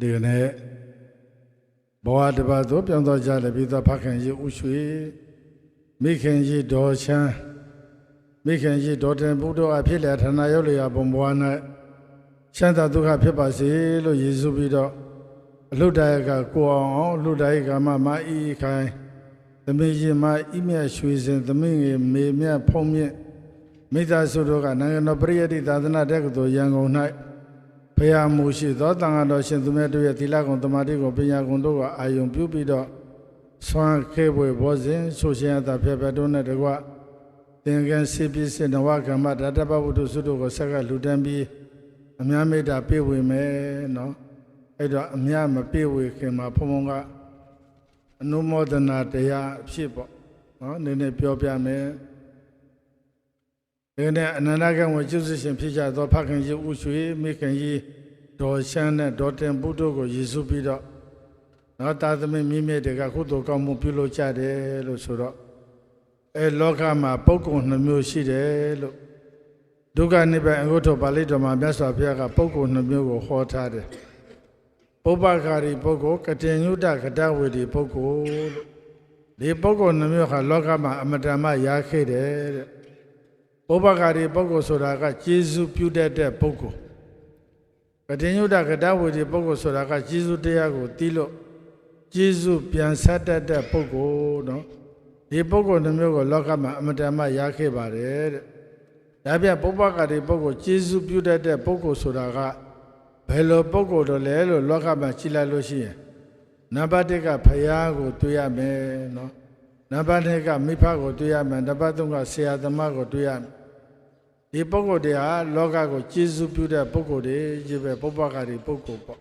ဒီကနေ့ဘဝတစ်ပါးသို့ပြောင်းသွားကြလည်းပြီးသောဖခင်ကြီးဥရွှေမိခင်ကြီးဒေါ်ချမ်းမိခင်ကြီးဒေါ်တင်ဘုဒ္ဓအဖြစ်လေဌာနရောက်လျာဘုံဘဝ၌ချမ်းသာဒုက္ခဖြစ်ပါစေလို့ယေရှုပြီးတော့အလုတ္တရကကိုအောင်အောင်အလုတ္တရကမမအီခိုင်သမီးကြီးမအီမြတ်ရွှေစင်သမီးငယ်မေမြတ်ဖုံးမြင့်မိသားစုတို့ကနိုင်ငံတော်ပရိယတ်တိသာသနာတက္ကသိုလ်ရန်ကုန်၌ ဖရာမူရှိသောတန်ဃာတော်ရှင်သူမြတ်တို့ရဲ့သီလကုံတမာတိကိုပညာကုံတို့ကအာယုံပြုပြီးတော့ဆွမ်းခဲပွေဘောဇင်ဆိုရှင်အတာဖျက်ဖျက်တို့နဲ့တကွသင်္ကန်းစေပစ္စနဝကမ္မဓာတပဝုဒ္ဓစုတို့ကိုဆက်ကလူတန်းပြီးအများမေတ္တာပြေဝေမယ်နော်အဲ့တော့အများမပြေဝေခင်မှာဘုံဘုံကအနုမောဒနာတရားအဖြစ်ပေါ့နော်နည်းနည်းပြောပြမယ် ဒီနေ့အနန္တကံဝကျွတ်ရှင်ဖြစ်ကြသောဖခင်ကြီးဥရွှေမိခင်ကြီးဒေါ်ရှမ်းနဲ့ဒေါ်တင်ဘုဒ္ဓကိုယေရှုပြီးတော့နော်တာသမီမိမိတွေကကုသိုလ်ကောင်းမှုပြုလုပ်ကြတယ်လို့ဆိုတော့အဲလောကမှာပုဂ္ဂိုလ်နှမျိုးရှိတယ်လို့ဒုက္ခနိဗ္ဗာန်အဂုတ္တပါဠိတော်မှာမြတ်စွာဘုရားကပုဂ္ဂိုလ်နှမျိုးကိုဟောထားတယ်ပုပ္ပခါရီပုဂ္ဂိုလ်ကတင်ညုတကတဝေဒီပုဂ္ဂိုလ်လို့ဒီပုဂ္ဂိုလ်နှမျိုးဟာလောကမှာအမတန်မှရခဲ့တယ်တဲ့ ပုပ္ပခါရီပုဂ္ဂိုလ်ဆိုတာကကျေးဇူးပြုတတ်တဲ့ပုဂ္ဂိုလ်ကတင်ညုတကတဝေဒီပုဂ္ဂိုလ်ဆိုတာကကျေးဇူးတရားကိုတီးလို့ကျေးဇူးပြန်ဆက်တတ်တဲ့ပုဂ္ဂိုလ်နော်ဒီပုဂ္ဂိုလ်နှမျိုးကိုလောကမှာအမတန်မှရခဲ့ပါတယ်တဲ့ဒါပြပုပ္ပခါရီပုဂ္ဂိုလ်ကျေးဇူးပြုတတ်တဲ့ပုဂ္ဂိုလ်ဆိုတာကဘယ်လိုပုဂ္ဂိုလ်တော့လဲလို့လောကမှာကြည်လိုက်လို့ရှိရင်နံပါတ်1ကဖယားကိုတွေ့ရမယ်နော်နံပါတ်2ကမိဖကိုတွေ့ရမယ်နံပါတ်3ကဆရာသမားကိုတွေ့ရမယ် ဒီပုဂ္ဂိုလ်တွေဟာလောကကိုကျေးဇူးပြုတဲ့ပုဂ္ဂိုလ်တွေကြီးပဲပုပ္ပခါရီပုဂ္ဂိုလ်ပေါ့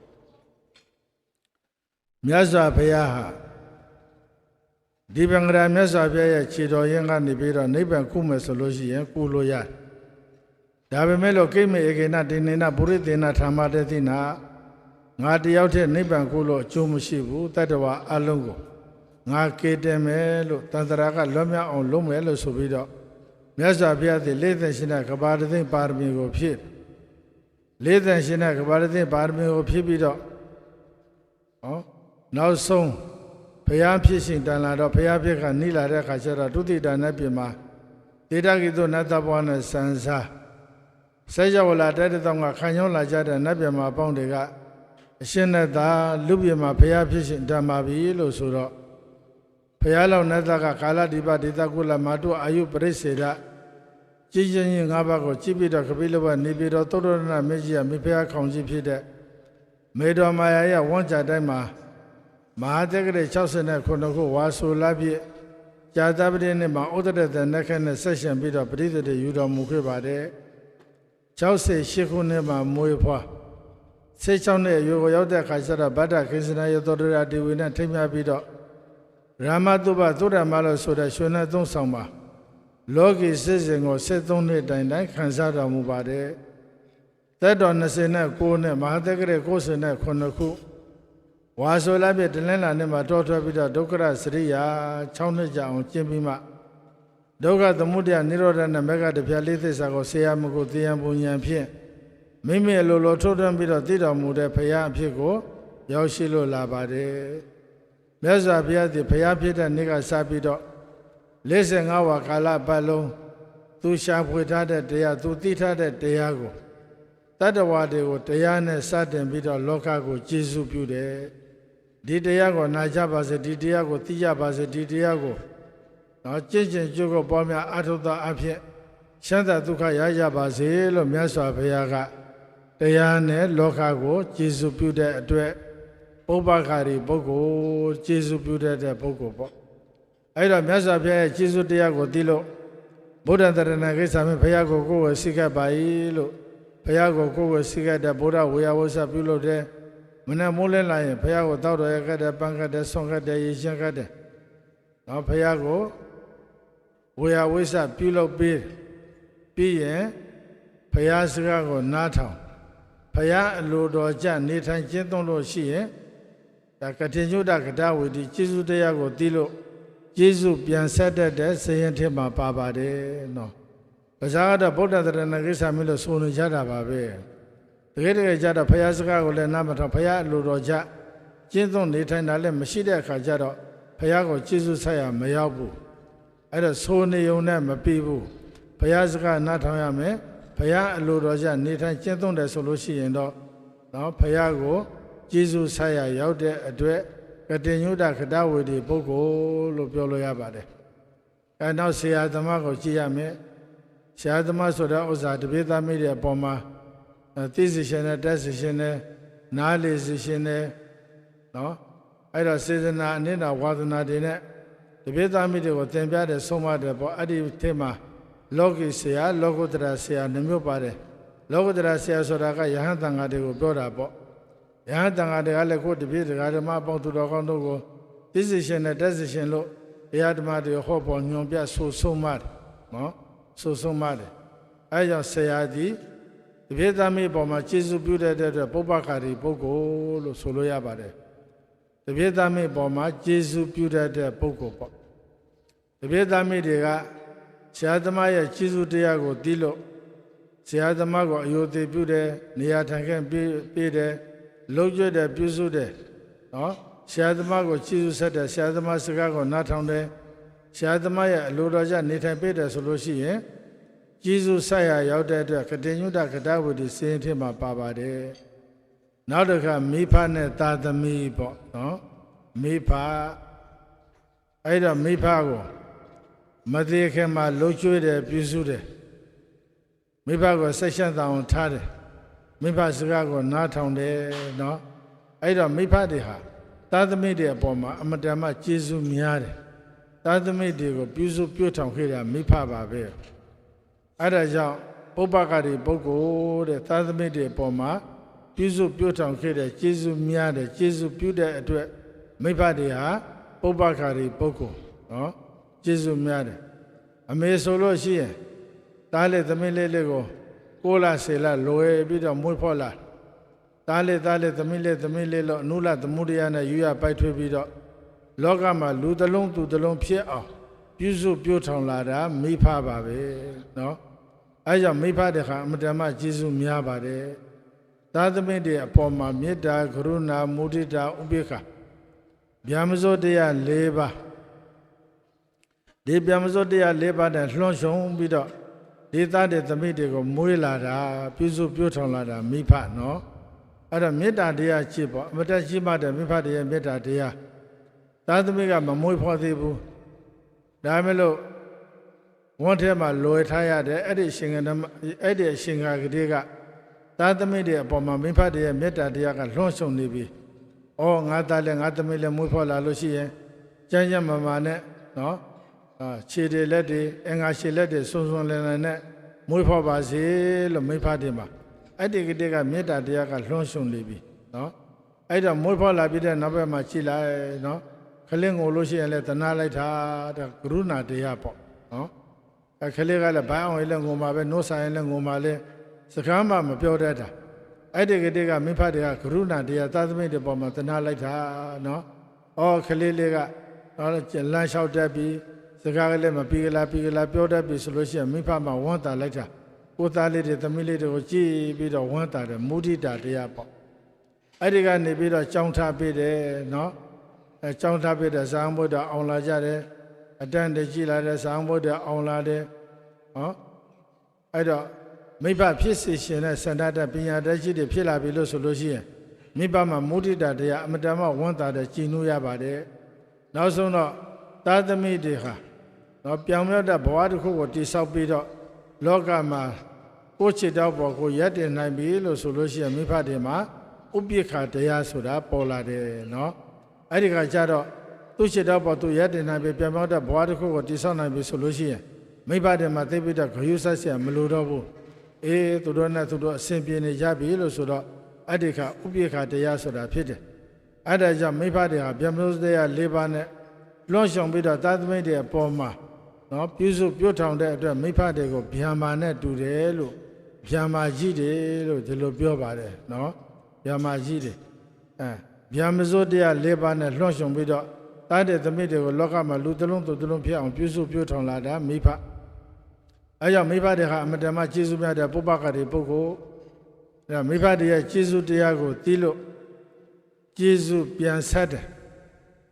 မြတ်စွာဘုရားဟာဒီဘင်္ဂရာမြတ်စွာဘုရားရဲ့ခြေတော်ရင်းကနေပြီးတော့နိဗ္ဗာန်ကုမယ်ဆိုလို့ရှိရင်ကုလို့ရတယ်ဒါပေမဲ့လို့ကိမေဧကေနတိနေနပုရိသေနဓမ္မတတိနာငါတယောက်တည်းနိဗ္ဗာန်ကုလို့အကျိုးမရှိဘူးတတ္တဝါအလုံးကိုငါကေတယ်မယ်လို့တန်တရာကလွတ်မြောက်အောင်လုပ်မယ်လို့ဆိုပြီးတော့ မြတ်စွာဘုရားသည်လေးသက်ရှင်တဲ့ကဘာတသိပါရမီကိုဖြည့်လေးသက်ရှင်တဲ့ကဘာတသိပါရမီကိုဖြည့်ပြီးတော့ဟောနောက်ဆုံးဘုရားဖြစ်ရှင်တန်လာတော့ဘုရားဖြစ်ကနိလာတဲ့ခါကျတော့ဒုတိယနတ်ပြည်မှာတေတကိသောနတ်သဘွားနဲ့ဆန်စားဆေကြဝလာတဲ့တောင်ကခံရုံးလာကြတဲ့နတ်ပြည်မှာပေါင်းတွေကအရှင်နဲ့သာလူပြည်မှာဘုရားဖြစ်ရှင်ဓမ္မာပြီလို့ဆိုတော့ဘုရားလောက်နတ်သားကကာလဒီပဒေသကုလမာတုအာယုပရိစေဒ ကြည်ချင်းရင်ငါးပါးကိုကြည်ပြီးတော့ခပိလဘနေပြီးတော့သုတ္တရဏမေကြီးကမိဖုရားခေါင်ကြီးဖြစ်တဲ့မေတော်မာယာရဲ့ဝန်းကြတိုင်းမှာမဟာတက္ကရာ69ခုဝါဆိုလာပြည့်ဇာတပတိနဲ့မှာဥဒ္ဒရတနက္ခနဲ့ဆက်ရှင်ပြီးတော့ပရိသေတယူတော်မူခဲ့ပါတယ်68ခုနှစ်မှာမွေးဖွား16နှစ်ရိုးကိုရောက်တဲ့အခါကျတော့ဗဒ္ဒခေစနာရသောတရာဒီဝိနဲ့ထိမ့်မြပြီးတော့ရာမတုပသုဒ္ဓမလို့ဆိုတဲ့ရွှေနဲ့သုံးဆောင်ပါ လောကီစစ်စဉ်ကို73နှစ်တိုင်တိုင်ခံစားတော်မူပါတယ်သက်တော်29နဲ့မဟာတက္ကရာ69ခုဝါဆိုလာပြတလင်းလာနဲ့မှာတောထွက်ပြီးတော့ဒုက္ခရစရိယာ6နှစ်ကြာအောင်ကျင့်ပြီးမှဒုက္ခသမုဒယနိရောဓနဲ့မေဃတပြားလေးသစ္စာကိုဆေယမကိုသိယံပူဉဏ်ဖြင့်မိမိအလိုလိုထုတ်ထွန်းပြီးတော့သိတော်မူတဲ့ဘုရားအဖြစ်ကိုရောက်ရှိလို့လာပါတယ်မြတ်စွာဘုရားသည်ဘုရားဖြစ်တဲ့နေ့ကစပြီးတော့ 45ဝါကာလပတ်လုံးသူရှာဖွေထားတဲ့တရားသူသိထားတဲ့တရားကိုတတ္တဝါတွေကိုတရားနဲ့စတင်ပြီးတော့လောကကိုကျေစုပြုတယ်ဒီတရားကိုနာကြပါစေဒီတရားကိုသိကြပါစေဒီတရားကိုတော့ကြင်ကြင်ကြုတ်ကိုပေါ်များအထုသောအဖြစ်ရှမ်းသာဒုက္ခရကြပါစေလို့မြတ်စွာဘုရားကတရားနဲ့လောကကိုကျေစုပြုတဲ့အတွက်ပုပ္ပခါရီပုဂ္ဂိုလ်ကျေစုပြုတဲ့ပုဂ္ဂိုလ်ပေါ့ အဲ့တော့မြတ်စွာဘုရားရဲ့ကျေစုတရားကိုသိလို့ဗုဒ္ဓတရဏကိစ္စမှာဘုရားကိုကိုယ်ဝစိကပ်ပါ၏လို့ဘုရားကိုကိုယ်ဝစိကပ်တဲ့ဗုဒ္ဓဝေယဝဆပြုလို့တဲ့မနဲ့မိုးလဲလာရင်ဘုရားကိုတောက်တော်ရခဲ့တဲ့ပန်းခဲ့တဲ့ဆွန်ခဲ့တဲ့ရေရှင်းခဲ့တဲ့နော်ဘုရားကိုဝေယဝဆပြုလုပ်ပြီးပြီးရင်ဘုရားစကားကိုနားထောင်ဘုရားအလိုတော်ကြနေထိုင်ကျင့်သုံးလို့ရှိရင်ဒါကတိညုတကတဝေဒီကျေးဇူးတရားကိုသိလို့ ကျေးဇူးပြန်ဆက်တတ်တဲ့စရင်ထင်မှာပါပါတယ်နော်။ပဇာကတော့ဗုဒ္ဓတရဏကိစ္စမျိုးလို့ဆိုနေကြတာပါပဲတကယ်တကယ်ကြတော့ဖရာစကားကိုလည်းနားမထောင်ဖရာအလိုတော်ကြကျင့်သုံးနေထိုင်တာလည်းမရှိတဲ့အခါကျတော့ဖရာကိုကျေးဇူးဆက်ရမရောက်ဘူးအဲ့တော့ဆိုနေုံနဲ့မပြီးဘူးဖရာစကားနားထောင်ရမယ်ဖရာအလိုတော်ကြနေထိုင်ကျင့်သုံးတယ်ဆိုလို့ရှိရင်တော့နော်ဖရာကိုကျေးဇူးဆက်ရရောက်တဲ့အတွက် ကတိညုတခတဝေဒီပုဂ္ဂိုလ်လို့ပြောလို့ရပါတယ်အဲနောက်ဆရာသမားကိုကြည့်ရမယ်ဆရာသမားဆိုတဲ့ဥစ္စာတပိသားမိတဲ့အပေါ်မှာအဲသိစီရှင်နဲ့တက်စီရှင်နဲ့နားလေစီရှင်နဲ့နော်အဲ့တော့စေတနာအနိဒာဝါသနာတွေနဲ့တပိသားမိတွေကိုသင်ပြတဲ့ဆုံးမတဲ့ပေါ့အဲ့ဒီထဲမှာလောကီဆရာလောကုတ္တရာဆရာနှမျိုးပါတယ်လောကုတ္တရာဆရာဆိုတာကယဟန်တန်ဃာတွေကိုပြောတာပေါ့ ယဟန်တန်ဃာတွေကလည်းကိုတပိတရားဓမ္မပေါင်းသူတော်ကောင်းတို့ကိုသိစီရှင်နဲ့တက်စီရှင်လို့တရားဓမ္မတွေဟောပေါ်ညွန်ပြဆိုဆုံးမတယ်နော်ဆိုဆုံးမတယ်အဲကြောင့်ဆရာကြီးတပိသားမိပေါ်မှာကျေးဇူးပြုတဲ့အတွက်ပုပ္ပခါရီပုဂ္ဂိုလ်လို့ဆိုလို့ရပါတယ်တပိသားမိပေါ်မှာကျေးဇူးပြုတဲ့ပုဂ္ဂိုလ်ပေါ့တပိသားမိတွေကဆရာသမားရဲ့ကျေးဇူးတရားကိုသိလို့ဆရာသမားကိုအယုသိပြုတယ်နေရာထိုင်ခင်းပေးတယ် လှုပ်ကြွတယ်ပြုစုတယ်နော်ဆရာသမားကိုကျေးဇူးဆက်တယ်ဆရာသမားစကားကိုနားထောင်တယ်ဆရာသမားရဲ့အလိုတော်ကြနေထိုင်ပေးတယ်ဆိုလို့ရှိရင်ကျေးဇူးဆက်ရရောက်တဲ့အတွက်ကတိညုတကတဝတိစင်းထဲမှာပါပါတယ်နောက်တစ်ခါမိဖနဲ့သာသမီပေါ့နော်မိဖအဲ့တော့မိဖကိုမသေးခင်မှာလှုပ်ကြွတယ်ပြုစုတယ်မိဘကိုဆက်ရှက်တောင်ထားတယ် မိဘစကားကိုနားထောင်တယ်နော်အဲ့တော့မိဘတွေဟာသာသမီတွေအပေါ်မှာအမတန်မှကျေးဇူးများတယ်သာသမီတွေကိုပြုစုပြုထောင်ခဲ့တာမိဘပါပဲအဲ့ဒါကြောင့်ပုပ္ပကတိပုဂ္ဂိုလ်တဲ့သာသမီတွေအပေါ်မှာပြုစုပြုထောင်ခဲ့တဲ့ကျေးဇူးများတယ်ကျေးဇူးပြုတဲ့အတွက်မိဘတွေဟာပုပ္ပကတိပုဂ္ဂိုလ်နော်ကျေးဇူးများတယ်အမေဆိုလို့ရှိရင်တားလေသမီးလေးလေးကို ကိုလာစေလာလွယ်ပြီးတော့မွေးဖော်လာသားလေသားလေသမီးလေသမီးလေလို့အနုလသမုဒယနဲ့ယူရပိုက်ထွေးပြီးတော့လောကမှာလူတလုံးသူတလုံးဖြစ်အောင်ပြုစုပြို့ထောင်လာတာမိဖပါပဲနော်အဲကြောင့်မိဖတဲ့ခါအမတမကျေးဇူးများပါတယ်သားသမီးတွေအပေါ်မှာမေတ္တာကရုဏာမုဒိတာဥပေက္ခဗျာမဇောတရား၄ပါးဒီဗျာမဇောတရား၄ပါးနဲ့လွှမ်းရှုံပြီးတော့ ဒီသားတဲ့သမိတွေကိုမွေးလာတာပြုစုပြုထောင်လာတာမိဖနော်အဲ့တော့မေတ္တာတရားရှိပေါ့အမတရှိမှတဲ့မိဖတွေရဲ့မေတ္တာတရားသားသမီးကမမွေးဖော်သေးဘူးဒါမဲ့လို့ဝန်းထဲမှာလွယ်ထားရတဲ့အဲ့ဒီရှင်ကအဲ့ဒီရှင်ကကလေးကသားသမီးတွေအပေါ်မှာမိဖတွေရဲ့မေတ္တာတရားကလွှမ်းဆုံနေပြီ။အော်ငါသားလည်းငါသမီးလည်းမွေးဖော်လာလို့ရှိရင်ကျမ်းကျမ်းမာမာနဲ့နော်အာ ခြေတွေလက်တွေအင်္ဂါခြေလက်တွေဆွန်းဆွန်းလန်းလန်းနဲ့မွေးဖော်ပါစေလို့မိဖတွေမှာအဲ့ဒီကတည်းကမေတ္တာတရားကလွှမ်းဆုံနေပြီနော်အဲ့တော့မွေးဖော်လာပြီးတဲ့နောက်ဘက်မှာကြည်လိုက်နော်ခလင်းကိုလို့ရှိရင်လည်းတနာလိုက်တာတဲ့ကရုဏာတရားပေါ့နော်အခလေးကလည်းဘိုင်းအောင်လည်းငုံပါပဲနှုတ်ဆိုင်လည်းငုံပါလေစကားမှမပြောတတ်တာအဲ့ဒီကတည်းကမိဖတွေကကရုဏာတရားသာသမိတွေပေါ်မှာတနာလိုက်တာနော်အော်ခလေးလေးကတော့လမ်းလျှောက်တတ်ပြီး စကားကလည်းမပြီးကလားပြီးကလားပြောတတ်ပြီဆိုလို့ရှိရင်မိဖမှာဝမ်းတာလိုက်တာကိုသားလေးတွေသမီးလေးတွေကိုကြည်ပြီးတော့ဝမ်းတာတယ်မုဒိတာတရားပေါ့အဲ့ဒီကနေပြီးတော့ကြောင်းထားပေးတယ်နော်အဲကြောင်းထားပေးတဲ့ဇာန်ဘုဒ္ဓအောင်လာကြတယ်အတန်တကြည်လာတဲ့ဇာန်ဘုဒ္ဓအောင်လာတယ်ဟောအဲ့တော့မိဘဖြစ်စေရှင်တဲ့စန္ဒတပညာတတ်ရှိတွေဖြစ်လာပြီလို့ဆိုလို့ရှိရင်မိဘမှာမုဒိတာတရားအမတမဝမ်းတာတဲ့ကြည်နူးရပါတယ်နောက်ဆုံးတော့သာသမီတွေဟာ နော်ပြောင်မြောက်တဲ့ဘဝတစ်ခုကိုတိဆောက်ပြီးတော့လောကမှာကိုယ်ချစ်တော်ပေါ်ကိုရက်တင်နိုင်ပြီလို့ဆိုလို့ရှိရင်မိဖတွေမှာဥပိ္ပခာတရားဆိုတာပေါ်လာတယ်နော်အဲ့ဒီကကြတော့သူ့ချစ်တော်ပေါ်သူရက်တင်နိုင်ပြီပြောင်မြောက်တဲ့ဘဝတစ်ခုကိုတိဆောက်နိုင်ပြီဆိုလို့ရှိရင်မိဘတွေမှာသိပိတဲ့ဂရုစိုက်စရာမလိုတော့ဘူးအေးသူတို့နဲ့သူတို့အဆင်ပြေနေကြပြီလို့ဆိုတော့အတ္တိခဥပိ္ပခာတရားဆိုတာဖြစ်တယ်အဲ့ဒါကြောင့်မိဘတွေဟာဗျမနုစတရား၄ပါးနဲ့လွန့်ရှောင်ပြီးတော့သာသမိတ်တွေအပေါ်မှာ နော်ပြုစုပြုထောင်တဲ့အတွက်မိဖတွေကိုဗျာမာနဲ့တူတယ်လို့ဗျာမာကြီးတယ်လို့ဒီလိုပြောပါတယ်နော်ဗျာမာကြီးတယ်အဲဗျာမစိုးတရား၄ပါးနဲ့လွှမ်းဆောင်ပြီးတော့တားတဲ့သမိတွေကိုလောကမှာလူတစ်လုံးသူတစ်လုံးဖြစ်အောင်ပြုစုပြုထောင်လာတာမိဖအဲကြောင့်မိဖတွေဟာအမတန်မှကျေးဇူးများတဲ့ပုပ္ပကတိပုဂ္ဂိုလ်ဒါမိဘတွေရဲ့ကျေးဇူးတရားကိုသိလို့ကျေးဇူးပြန်ဆက်တယ်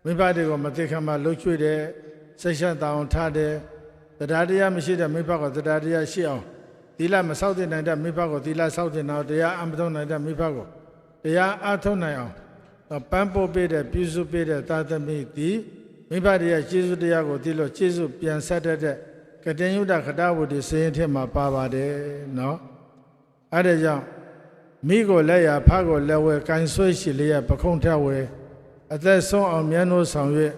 မိဘတွေကိုမသိခံမှလှုပ်ချွေတယ် စိတ်ရှက်တောင်းထားတယ်တရားတရားမရှိတဲ့မိဘကတရားတရားရှိအောင်သီလမဆောက်တဲ့နိုင်တဲ့မိဘကိုသီလဆောက်တဲ့နောက်တရားအမထုံနိုင်တဲ့မိဘကိုတရားအထုံနိုင်အောင်ပန်းပို့ပေးတဲ့ပြုစုပေးတဲ့သာသမီသည်မိဘတွေရဲ့ကျေးဇူးတရားကိုသိလို့ကျေးဇူးပြန်ဆက်တတ်တဲ့ကတဉ္ယုဒခတဝတ္တိစေရင်ထက်မှာပါပါတယ်နော်အဲဒါကြောင့်မိကိုလက်ရဖကိုလက်ဝဲကန်ဆွဲရှိလျက်ပခုံးထက်ဝဲအသက်ဆုံးအောင်မြတ်လို့ဆောင်ရွက်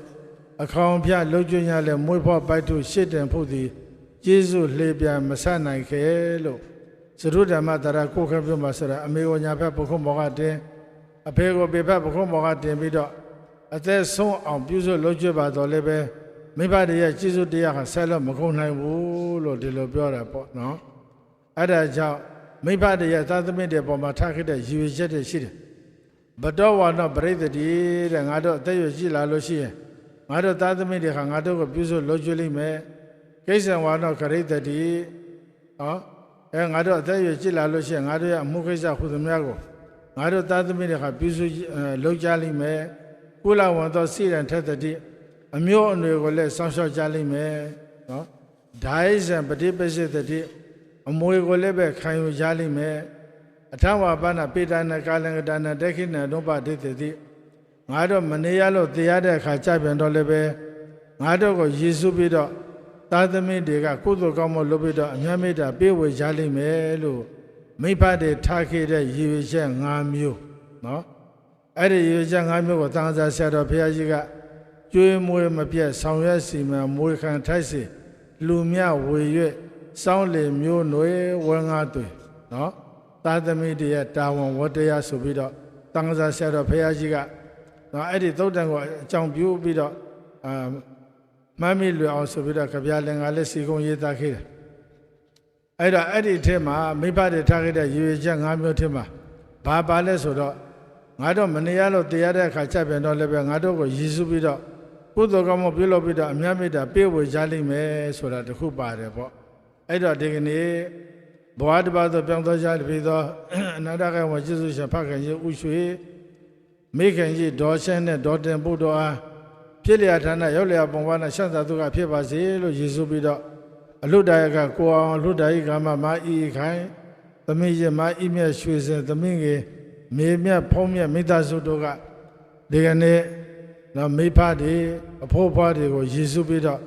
အခေါင်ဖြလှုပ်ကျွညလဲမွေးဖွားပိုက်ထုရှစ်တင်ဖို့သည်ကျေးဇူးလှေပြန်မဆနိုင်ခဲလို့သရုဓမ္မတရကိုခပြုမှာဆိုတာအမေကိုညာဖက်ပခုံးဘောကတင်အဖေကိုပေဖက်ပခုံးဘောကတင်ပြီးတော့အသက်ဆုံးအောင်ပြုစုလုပ်ကြပါတော့လည်းပဲမိဘတွေရဲ့ကျေးဇူးတရားကဆက်လို့မကုန်နိုင်ဘူးလို့ဒီလိုပြောတာပေါ့နော်အဲ့ဒါကြောင့်မိဘတွေရဲ့သာသမီတွေပေါ်မှာထားခဲ့တဲ့ရည်ရွယ်ချက်တွေရှိတယ်ဘတော်ဝါတော့ပြိတ္တိတဲ့ငါတို့အသက်ရွယ်ရှိလာလို့ရှိရင် ငါတို့သာသမီတွေကငါတို့ကိုပြုစုလုပ်ကြလိမ့်မယ်ကိစ္စဝါတော့ခရိတ္တိဟောအဲငါတို့အသက်ရွယ်ရှိလာလို့ရှိရင်ငါတို့ရဲ့အမှုကိစ္စခုသမျှကိုငါတို့သာသမီတွေကပြုစုလုပ်ကြလိမ့်မယ်ကုလဝံသောစိရန်ထက်တည်းအမျိုးအနွယ်ကိုလည်းစောင့်ရှောက်ကြလိမ့်မယ်နော်ဒိုင်းဇံပฏิပစ္စေတည်းအမွေကိုလည်းပဲခံယူကြလိမ့်မယ်အထဝပါဏပေတနာကာလင်္ကတနာဒက္ခိဏဒုပဒိတတိ ငါတို့မနေရလို့တရားတဲ့အခါကြပြန်တော့လည်းပဲငါတို့ကိုယေရှုပြီးတော့သာသမီတွေကကုသိုလ်ကောင်းမှုလုပ်ပြီးတော့အမြတ်မေတ္တာပေးဝေကြလိမ့်မယ်လို့မိဖတွေထားခဲ့တဲ့ရည်ရွယ်ချက်၅မျိုးနော်အဲ့ဒီရည်ရွယ်ချက်၅မျိုးကိုသံဃာဆရာတော်ဘုရားကြီးကကျွေးမွေးမပြတ်ဆောင်ရွက်စီမံမွေခံထိုက်စီလူမြဝေရွက်စောင်းလေမျိုးနွယ်ဝဲငါတွေနော်သာသမီတွေရဲ့တာဝန်ဝတ္တရားဆိုပြီးတော့တန်ခါဆရာတော်ဘုရားကြီးက နော်အဲ့ဒီသုတ်တန်ကိုအကြောင်းပြုပြီးတော့အာမမ်းမီလွယ်အောင်ဆိုပြီးတော့ကြပြလင်္ကာလက်စီကုံရေးသားခဲ့တယ်အဲ့တော့အဲ့ဒီအထက်မှာမိဘတွေထားခဲ့တဲ့ရေရချက်၅မျိုးထက်မှာဘာပါလဲဆိုတော့ငါတို့မနေရလို့တရားတဲ့အခါချက်ပြန်တော့လည်းပဲငါတို့ကိုရည်စုပြီးတော့ကုသိုလ်ကောင်းမှုပြုလုပ်ပြီးတော့အမြတ်မေတ္တာပေးဝေကြလိမ့်မယ်ဆိုတာတခုပါတယ်ပေါ့အဲ့တော့ဒီကနေ့ဘဝတစ်ပါးသောပြောင်းသွားကြပြီးသောအနာတကဝကျေးဇူးရှင်ဖခင်ကြီးဥရွှေ မိခင်ကြီးဒေါ်ရှင်းနဲ့ဒေါ်တင်ပုတော်အားဖြစ်လျာဌာနရောက်လျာပုံပါနဲ့ရှန့်သာသူကဖြစ်ပါစေလို့ရည်စုပြီးတော့အလုတရကကိုအောင်အလုတရကမမအီခိုင်သမီးရမအီမြတ်ရွှေစင်သမီးငယ်မေမြတ်ဖုံးမြတ်မိသားစုတို့ကဒီကနေ့နော်မိဖတွေအဖိုးဖွားတွေကိုရည်စုပြီးတော့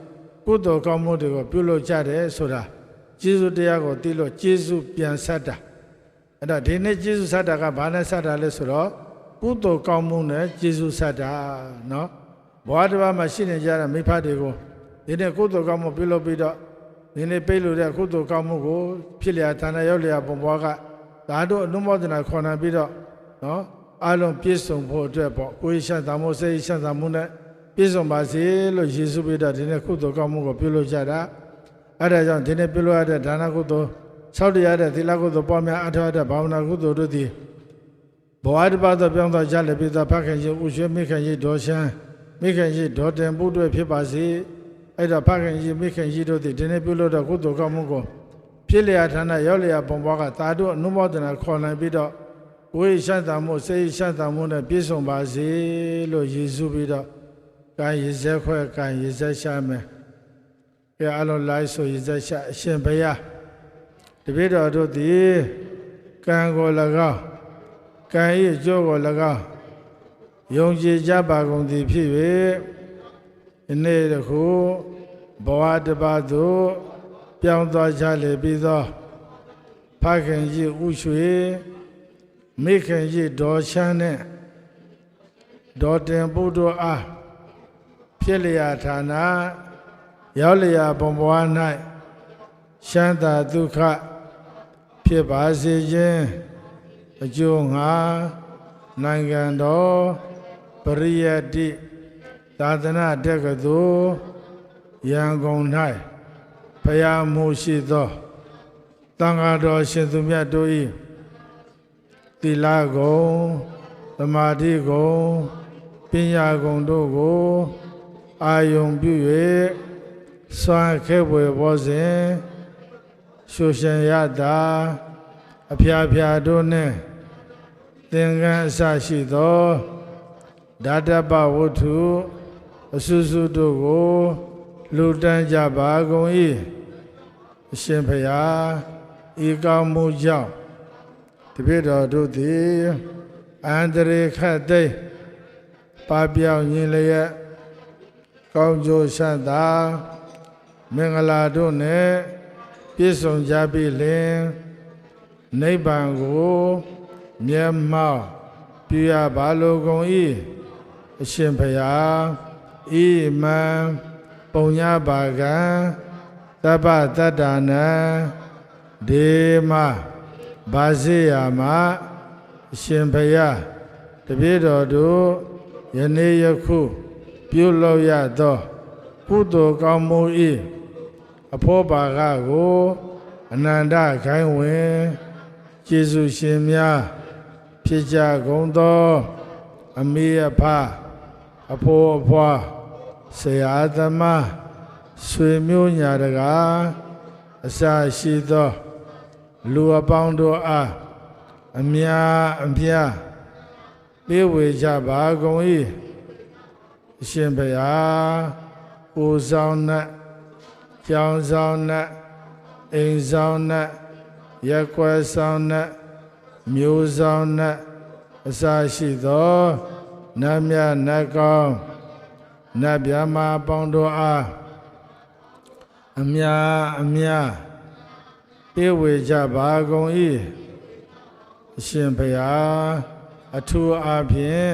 ကုသိုလ်ကောင်းမှုတွေကိုပြုလုပ်ကြတယ်ဆိုတာကျေးဇူးတရားကိုသိလို့ကျေးဇူးပြန်ဆက်တာအဲ့တော့ဒီနေ့ကျေးဇူးဆက်တာကဘာနဲ့ဆက်တာလဲဆိုတော့ ကုသိုလ်ကောင်းမှုနဲ့ကျေးဇူးဆက်တာနော်ဘဝတစ်ပါးမှာရှိနေကြတဲ့မိဖတွေကိုဒီနေ့ကုသိုလ်ကောင်းမှုပြုလုပ်ပြီးတော့ဒီနေ့ပိတ်လို့တဲ့ကုသိုလ်ကောင်းမှုကိုဖြစ်လျာဌာနရောက်လျာပုံပွားကဒါတို့အနုမောဒနာခေါ်နာပြီးတော့နော်အလုံးပြည့်စုံဖို့အတွက်ပေါ့ကိုယ်ရှံသာမှုစိတ်ရှံသာမှုနဲ့ပြည့်စုံပါစေလို့ယေရှုပြီးတော့ဒီနေ့ကုသိုလ်ကောင်းမှုကိုပြုလုပ်ကြတာအဲ့ဒါကြောင့်ဒီနေ့ပြုလုပ်ရတဲ့ဒါနကုသိုလ်ဆောက်တရတဲ့သီလကုသိုလ်ပွားများအထောက်အတဲ့ဘာဝနာကုသိုလ်တို့သည် ဘဝတစ်ပါးသောပြောင်းသောကြလည်းပြီးသောဖခင်ကြီးဥရွှေမိခင်ကြီးဒေါ်ရှမ်းမိခင်ကြီးဒေါ်တင်ပုတွေဖြစ်ပါစေအဲ့တော့ဖခင်ကြီးမိခင်ကြီးတို့သည်ဒီနေ့ပြုလုပ်တဲ့ကုသိုလ်ကောင်းမှုကိုဖြစ်လျာဌာနရောက်လျာပုံပွားကသာတို့အနုမောဒနာခေါ်နိုင်ပြီးတော့ဝိရှတ်တမှုစေရှတ်တမှုနဲ့ပြည့်စုံပါစေလို့ယေရှုပြီးတော့ကံရည်စက်ခွဲကံရည်စက်ရှာမယ်။ကဲအလုံးလိုက်ဆိုရည်စက်ရှာအရှင်ဘုရားတပည့်တော်တို့သည်ကံကို၎င်း ကံ၏အကျိုးကို၎င်းယုံကြည်ကြပါကုန်သည်ဖြစ်၍ဒီနေ့တခုဘဝတစ်ပါးသို့ပြောင်းသွားကြလေပြီးသောဖခင်ကြီးဥရွှေမိခင်ကြီးဒေါ်ချမ်းနဲ့ဒေါ်တင်ပုဒ္ဒအားဖြစ်လျာဌာနရောက်လျာဘုံဘဝ၌ရှမ်းသာဒုက္ခဖြစ်ပါစေခြင်း အကျိုးငါနိုင်ငံတော်ပရိယတ္တိသာသနာတက္ကသိုလ်ရန်ကုန်၌ဖရာမှုရှိသောတန်ဃာတော်ရှင်သူမြတ်တို့၏သီလဂုံသမာဓိဂုံပညာဂုံတို့ကိုအာယုံပြု၍စွမ်းခဲပွေဘောစဉ်ရှုရှင်ရတာအဖျားဖျားတို့နှင့် သင်္ကန်းအစရှိသောဓာတပဝတ္ထုအဆုစုတို့ကိုလူတန်းကြပါကုန်၏အရှင်ဖျားဤကောင်းမှုကြောင့်တပည့်တော်တို့သည်အန္တရေခတ်သိမ်းပါပြောင်းရင်လျက်ကောင်းကျိုးဆန္ဒမင်္ဂလာတို့နှင့်ပြည့်စုံကြပြီလင်နိဗ္ဗာန်ကို မျက်မှောက်ပြုရပါလိုကုန်၏အရှင်ဖျားဤမံပုံညပါကံသဗ္ဗတတ္တနာဒေမဘာစေယမအရှင်ဖျားတပည့်တော်တို့ယနေ့ယခု ပြုလုပ်ရသောကုသိုလ်ကောင်းမှု၏အဖို့ပါကကိုအနန္တခိုင်းဝင်ကျေးဇူးရှင်များ ဖြစ်ကြကုန်သော အမေအဖအဖို့အဖွာဆရာသမားဆွေမျိုးညာတကားအစာရှိသော လူအပေါင်းတို့အားအများအပြားပေးဝေကြပါကုန်၏အရှင်ဘုရားကိုယ်ဆောင်နဲ့ကြောင်းဆောင်နဲ့အိမ်ဆောင်နဲ့ရက်ွယ်ဆောင်နဲ့ မျိုးဆောင်နဲ့အစာရှိသောနတ်မြတ်နတ်ကောင်းနတ်ဗျာမာပေါင်းတို့အားအများအများပေးဝေကြပါကုန်၏အရှင်ဘုရားအထူးအားဖြင့်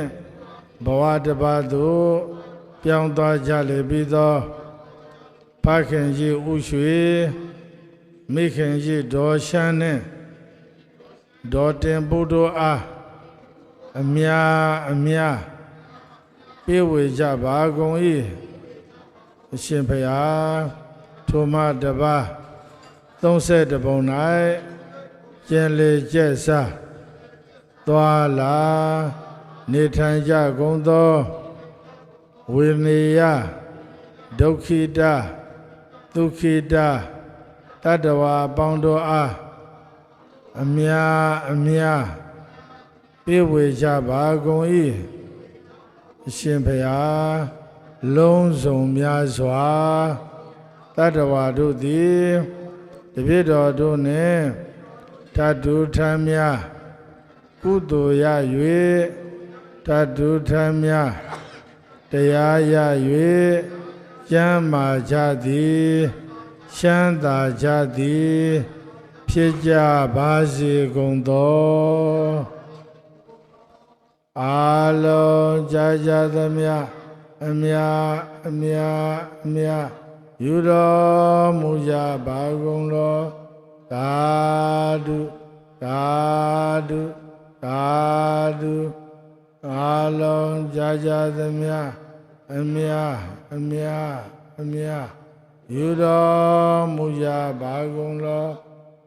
ဘဝတစ်ပါးသို့ပြောင်းသွားကြလေပြီးသောဖခင်ကြီးဥရွှေမိခင်ကြီးဒေါ်ရှမ်းနဲ့ ဒေါ်တင်ပုဒ္ဓအားအများအများပေးဝေကြပါကုန်၏အရှင်ဖျားထိုမတပါး30ပုံ၌ကျင်လေကျက်စားသွားလာနေထိုင်ကြကုန်သောဝေနေယဒုက္ခိတဒုက္ခိတတတ္တဝါပေါင်းတို့အား အများအများပြေဝေကြပါကုန်၏အရှင်ဘုရားလုံးစုံများစွာတတ္တဝါတို့သည်တပြည့်တော်တို့နှင့်တတုထမ်းများကုသိုလ်ရ၍တတုထမ်းများတရားရ၍ကျမ်းမာကြသည်ချမ်းသာကြသည် ဖြစ်ကြပါစေကုန်သောအာလုံးကြာကြာသမျှအမြအမြအမြယူတော်မူကြပါကုန်လောသာဓုသာဓုသာဓုအာလုံးကြာကြာသမျှအမြအမြအမြယူတော်မူကြပါကုန်လော